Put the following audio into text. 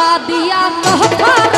কথা দিয়া কথা